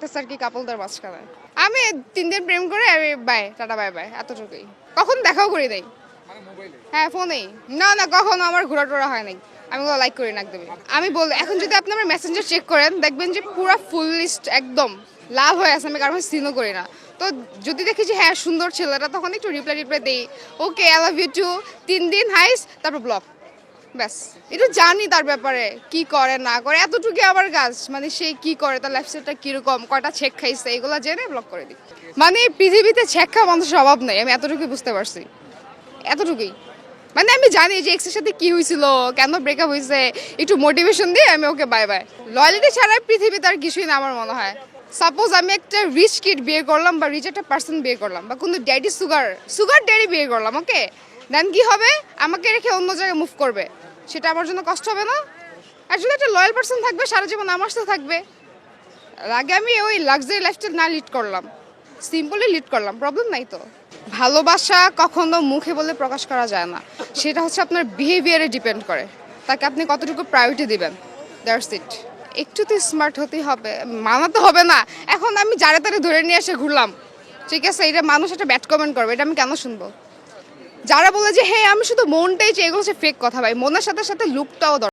লাগতেছে আর কি কাপলদের মাঝখানে? আমি তিন দিন প্রেম করে আমি বাই টাটা বাই বাই এতটুকুই। কখন দেখাও করে দেই হ্যাঁ ফোনেই। না না কখনো আমার ঘোরা টোরা হয় নাই। আমি লাইক করি না একদমই। আমি বল এখন যদি আপনি আমার মেসেঞ্জার চেক করেন দেখবেন যে পুরো ফুল লিস্ট একদম লাভ হয়ে আছে আমি কারণ সিনও করি না। তো যদি দেখি যে হ্যাঁ সুন্দর ছেলেটা তখন একটু রিপ্লাই রিপ্লাই দিই। Okay I love you too তিন দিন হাইস তারপর ব্লক ব্যাস। একটু জানি তার ব্যাপারে, কি করে, না করে। এতটুকু আমার কাজ মানে সে কি করে, তার লাইফস্টাইলটা কীরকম, কয়টা ছেক খাইছে, এগুলো জেনে ব্লক করে দিই। মানে পৃথিবীতে ছেক খাওয়া মানুষের অভাব নেই, আমি এতটুকুই বুঝতে পারছি। এতটুকুই। মানে আমি জানি যে এক্সের সাথে কি হয়েছিল, কেন ব্রেকআপ হয়েছে, একটু মোটিভেশন দিয়ে আমি ওকে বাই বাই লয়ালিটি ছাড়া পৃথিবীতে আর কিছুই না আমার মনে হয়। সাপোজ আমি একটা রিচ কিড বিয়ে করলাম বা রিচ একটা পার্সন বিয়ে করলাম বা কোনো ড্যাডি সুগার সুগার ড্যাডি বিয়ে করলাম ওকে দেন কি হবে? আমাকে রেখে অন্য জায়গায় মুভ করবে। সেটা আমার জন্য কষ্ট হবে না? যদি একটা লয়াল পার্সন থাকবে, সারা জীবন আমার সাথে থাকবে। আগে আমি ওই লাক্সারি লাইফস্টাইল না লিড করলাম। সিম্পলি লিড করলাম প্রবলেম নাই তো। ভালোবাসা কখনো মুখে বলে প্রকাশ করা যায় না। সেটা হচ্ছে আপনার বিহেভিয়ারে ডিপেন্ড করে। তাকে আপনি কতটুকু প্রায়োরিটি দিবেন? দ্যাটস ইট একটু তো স্মার্ট হতেই হবে। মানাতে হবে না। এখন আমি যারে তারে ধরে নিয়ে এসে ঘুরলাম। ঠিক আছে? এটা মানুষ একটা ব্যাড কমেন্ট করবে। এটা আমি কেন শুনব? যারা বলে যে হ্যাঁ আমি শুধু মনটাই চাই, এগুলো হচ্ছে ফেক কথা ভাই। মনের সাথে সাথে লুকটাও